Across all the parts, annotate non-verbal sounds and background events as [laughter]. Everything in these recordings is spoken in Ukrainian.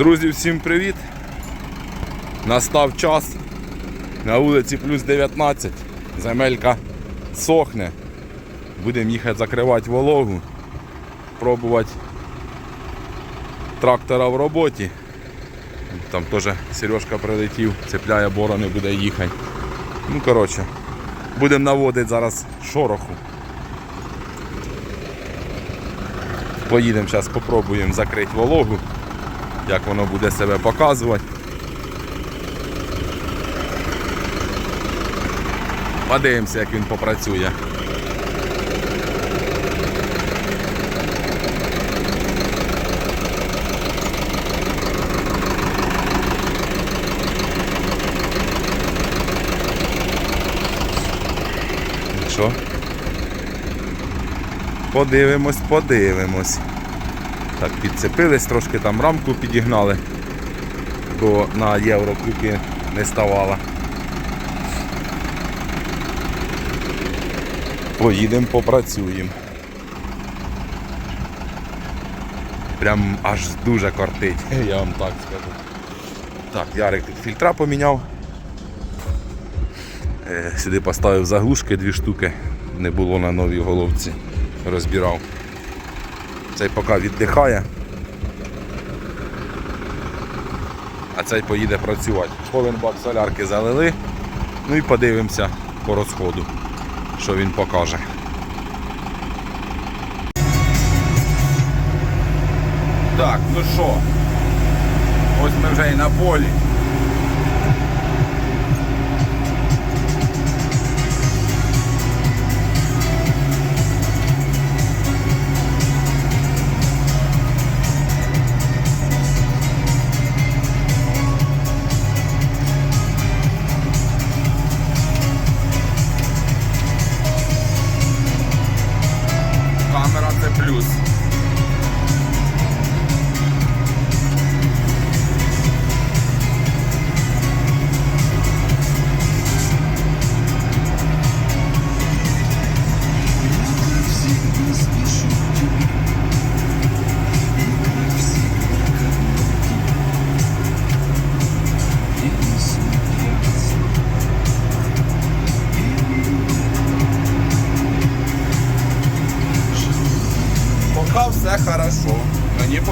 Друзі, всім привіт! Настав час. На вулиці плюс 19. Земелька сохне. Будемо їхати закривати вологу, пробувати трактора в роботі. Там теж Сережка прилетів, цепляє борони, буде їхати. Ну, коротше, будемо наводити зараз шороху. Поїдемо зараз, спробуємо закрити вологу, як воно буде себе показувати. Подивимося, як він попрацює. Ну Що? Подивимось, подивимось. Так, підцепились, трошки там рамку підігнали, бо на євро крюки не ставала. Поїдемо, попрацюємо. Прям аж дуже кортить, [laughs] я вам так скажу. Так, Ярик тут фільтра поміняв. Е, Сюди поставив заглушки дві штуки, не було на новій головці, розбирав. Цей поки віддихає. А цей поїде працювати. Повен бак солярки залили. Ну і подивимося по розходу, що він покаже. Так, ну що, ось ми вже і на полі.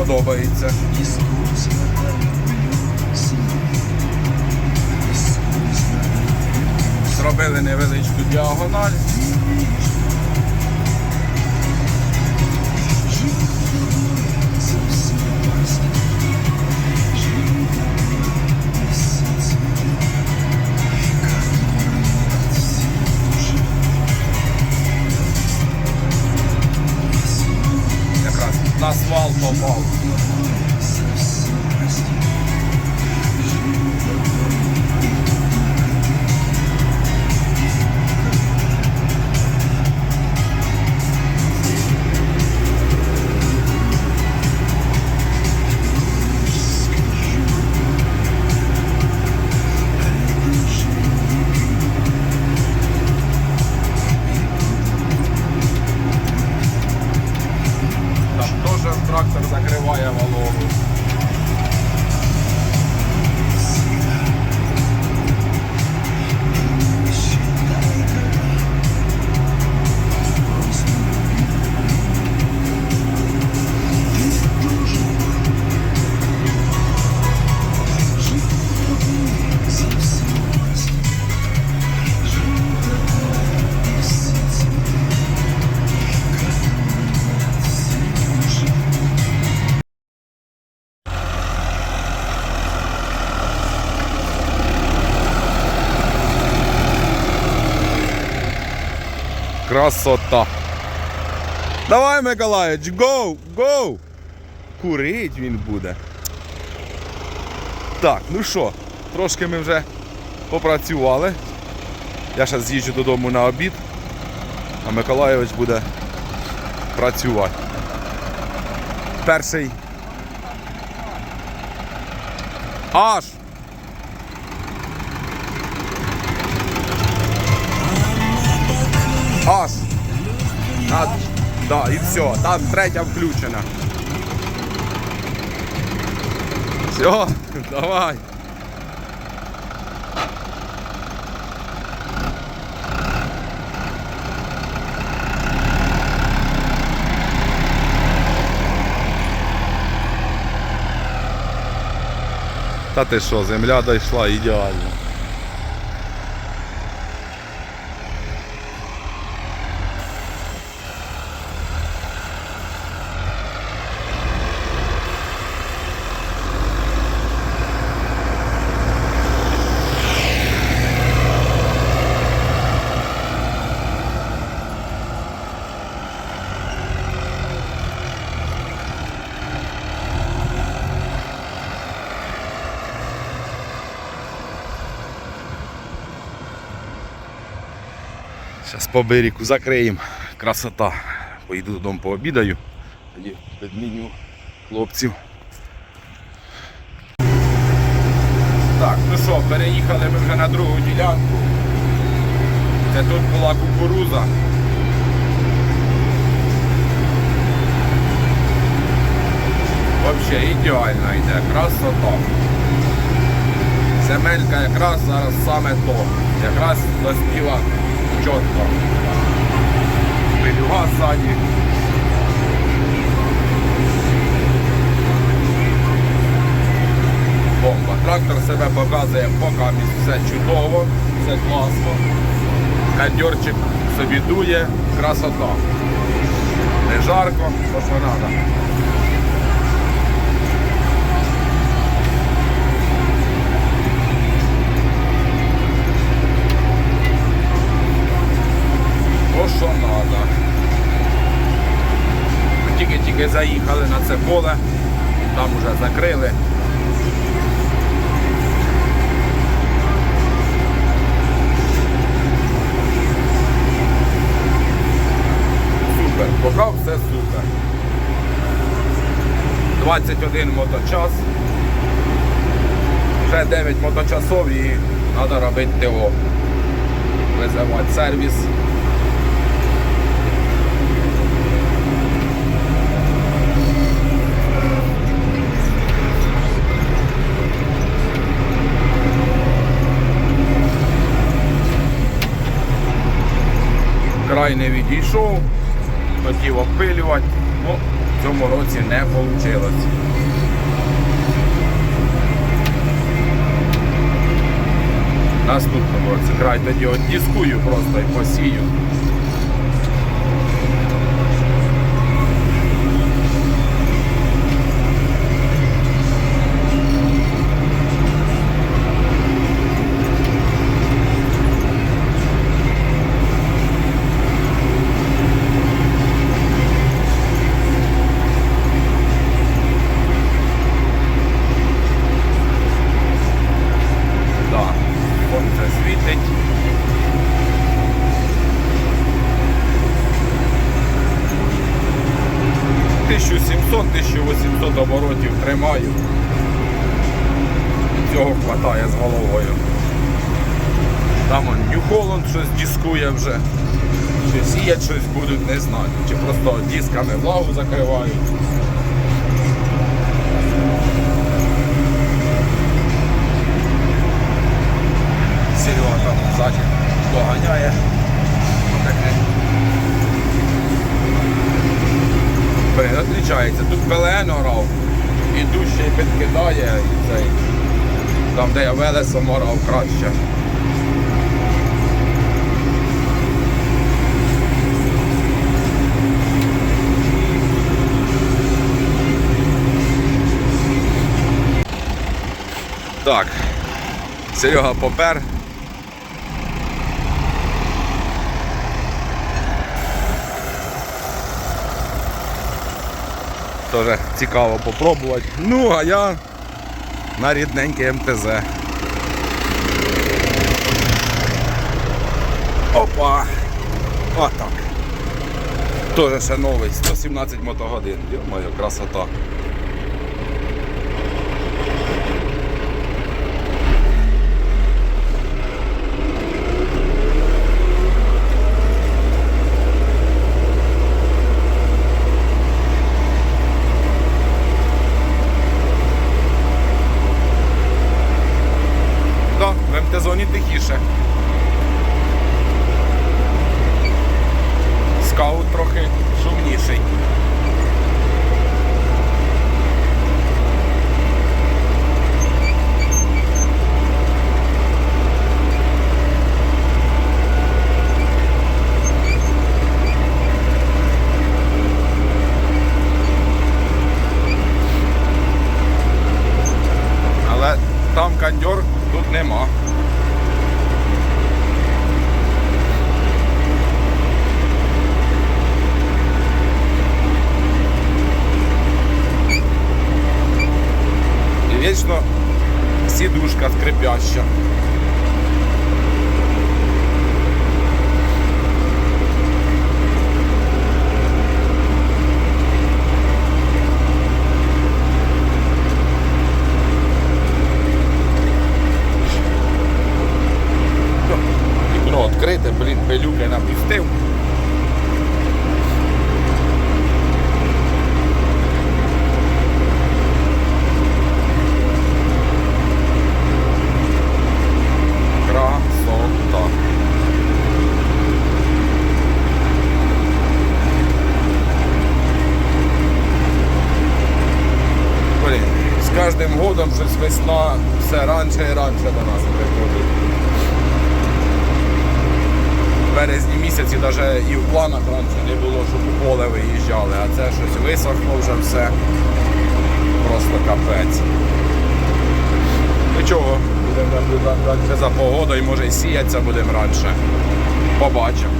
Подобається. Зробили невеличку діагональ. Трактор закриває вологу. Красота. Давай, Миколаївич, гоу, гоу! Курить він буде. Так, ну що, трошки ми вже попрацювали. Я зараз з'їжджу додому на обід, а Миколаївич буде працювати. Перший. Аж. Да, і все, там третя включена. Все, [laughs] давай. Та ти що, земля дійшла ідеально. Зараз по берегу закриємо. Красота. Поїду додому пообідаю. Тоді підміню хлопців. Так, ну що, переїхали ми вже на другу ділянку. Це тут була кукуруза. Взагалі ідеально йде, красота. Земелька якраз зараз саме то. Якраз доспіла чітко. Пилюга ззаді. Бомба. Трактор себе показує поки все чудово, все класно. Кандьорчик собі дує, красота. Не жарко, то що треба. То, що треба. Тільки-тільки заїхали на це поле, там вже закрили. Супер, поки все супер. 21 моточас. Вже 9 моточасов і треба робити ТО. Визивати сервіс. Край не відійшов, хотів опилювати, ну в цьому році не вийшло. Наступному році край тоді дискую просто і посію. 1700-1800 оборотів тримаю. Цього хватає з головою. Там New Holland щось дискує вже. Чи сіять щось будуть, не знаю. Чи просто дисками влагу закривають. Серега там ззаді доганяє. Блин, відрізняється. Тут ПЛН орав, і дужче підкидає і цей. Там, де я велесом орав краще. Так, Серега попер. Тоже цікаво попробувати. Ну, а я на рідненький МТЗ. Опа! Отак. Теж ще новий, 117 мотогодин. Йо-моє, красота. тихіше. Скаут трохи шумніший. Але там кондьор, тут нема. І вічно сідушка скрипяща. Вікно відкрите, блін, пилюки напустив. Красота. Блін, з кожним годом щось весна все раніше і раніше до нас приходить. В березні місяці навіть і в планах раніше не було, щоб у поле виїжджали, а це щось висохло вже все. Просто капець. Нічого, будемо наблюдати за погодою, може і сіятися будемо раніше. Побачимо.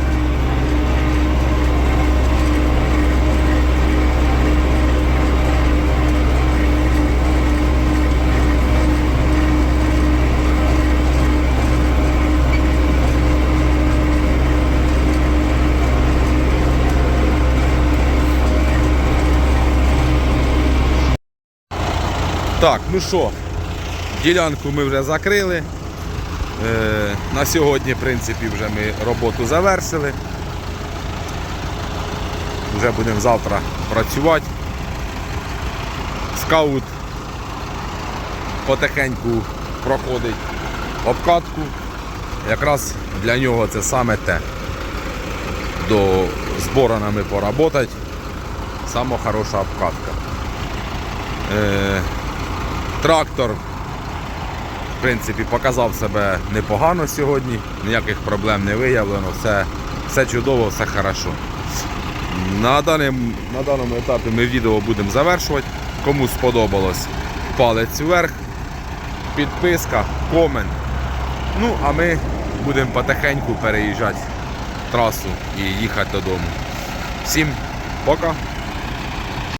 Так, ну що, ділянку ми вже закрили. Е, на сьогодні, в принципі, вже ми роботу завершили. Вже будемо завтра працювати. Скаут потихеньку проходить обкатку. Якраз для нього це саме те. До зборонами поработати. Саме хороша обкатка. Е, Трактор, в принципі, показав себе непогано сьогодні, ніяких проблем не виявлено, все, все чудово, все хорошо. На, даним, на даному етапі ми відео будемо завершувати. Кому сподобалось, палець вверх, підписка, комент. Ну, а ми будемо потихеньку переїжджати трасу і їхати додому. Всім пока!